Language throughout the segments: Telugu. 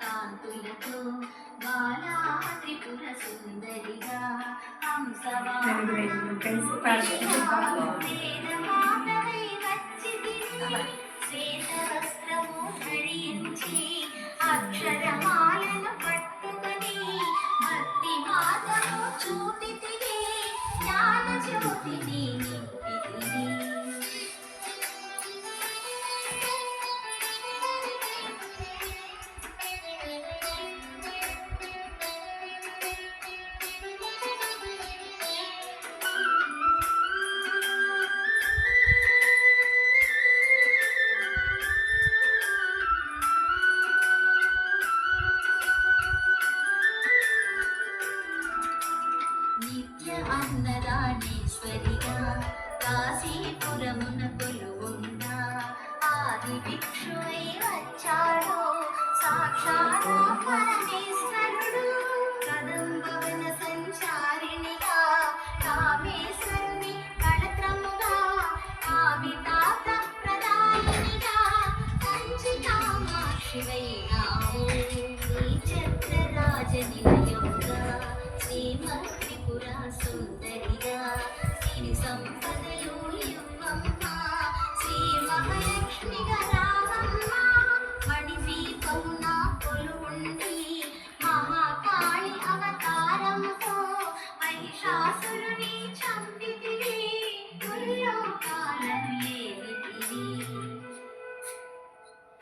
కాంతులతో బాలా త్రిపుర సుందరిగా నలుగురు ജ്യോതി തിരേ ജ്ഞാന ജ്യോതി అన్నదానేశ్వరిగా కాశీపురమున కొలువుందా ఆది భిక్షువై వచ్చాడో. సాక్షాత్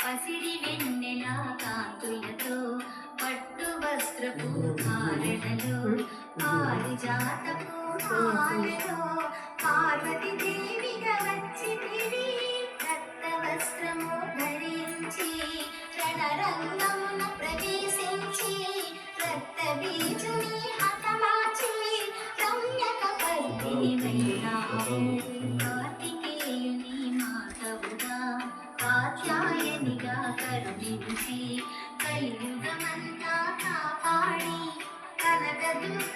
పసిడి వెన్నెల కాంతులతో పట్టు వస్త్రపు కారణలో పారిజాతపు మాలలో పార్వతి దేవిగా వచ్చితివి. రక్త వస్త్రము ధరించి రణరంగమున ప్రవేశించి రక్త బీజుని కరుణించి కలియుగమంతా కాపాడి కనక దుర్గ